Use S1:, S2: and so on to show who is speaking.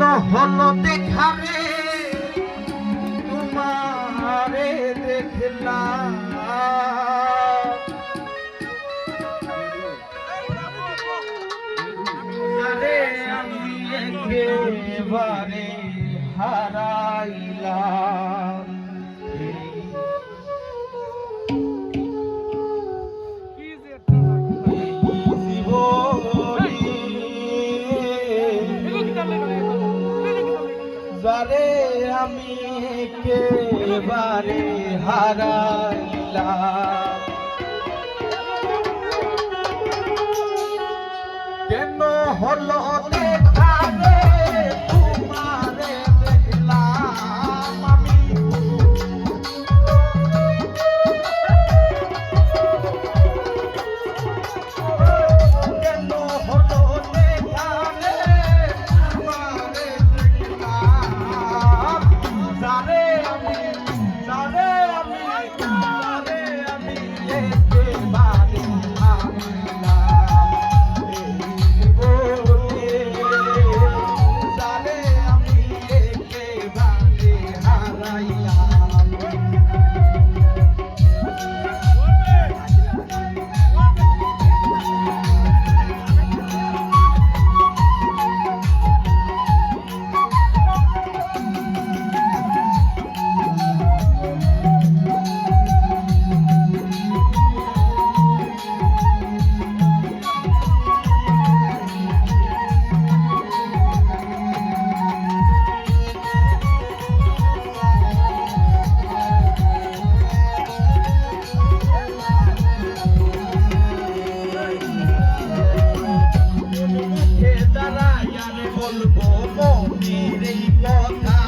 S1: কেন হলো দেখারে তোমারে দেখলাম। আমি একেবারে হারাইলাম। বারে আমি কে বারে হারাইলা কেন হলো দাঁড়াই আমি বলব মনের এই কথা।